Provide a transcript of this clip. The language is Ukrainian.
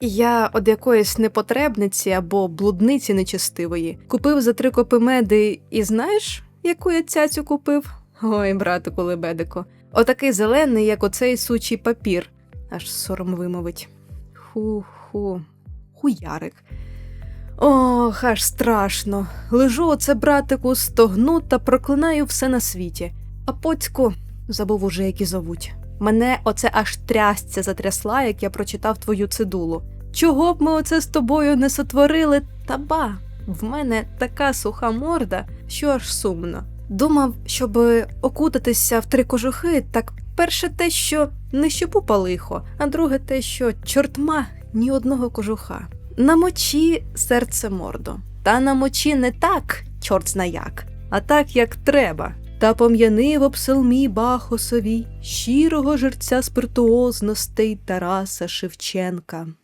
Я од якоїсь непотребниці або блудниці нечестивої купив за три копи меди, і знаєш, яку я цяцю купив? Ой, братику лебедико, отакий зелений, як оцей сучий папір, аж сором вимовить. Ху-ху, хуярик. Ох, аж страшно. Лежу оце, братику, стогну та проклинаю все на світі. А поцьку забув уже, як і зовуть. Мене оце аж трясця затрясла, як я прочитав твою цидулу. Чого б ми оце з тобою не сотворили? Та ба, в мене така суха морда, що аж сумно. Думав, щоб окутатися в три кожухи, так перше те, що не щепупа лихо, а друге те, що чортма ні одного кожуха. Намочі серце мордо. Та намочі не так, чорт зна як, а так, як треба. Та пом'янив об псалмі Бахосовій щирого жерця спиртуозностей Тараса Шевченка.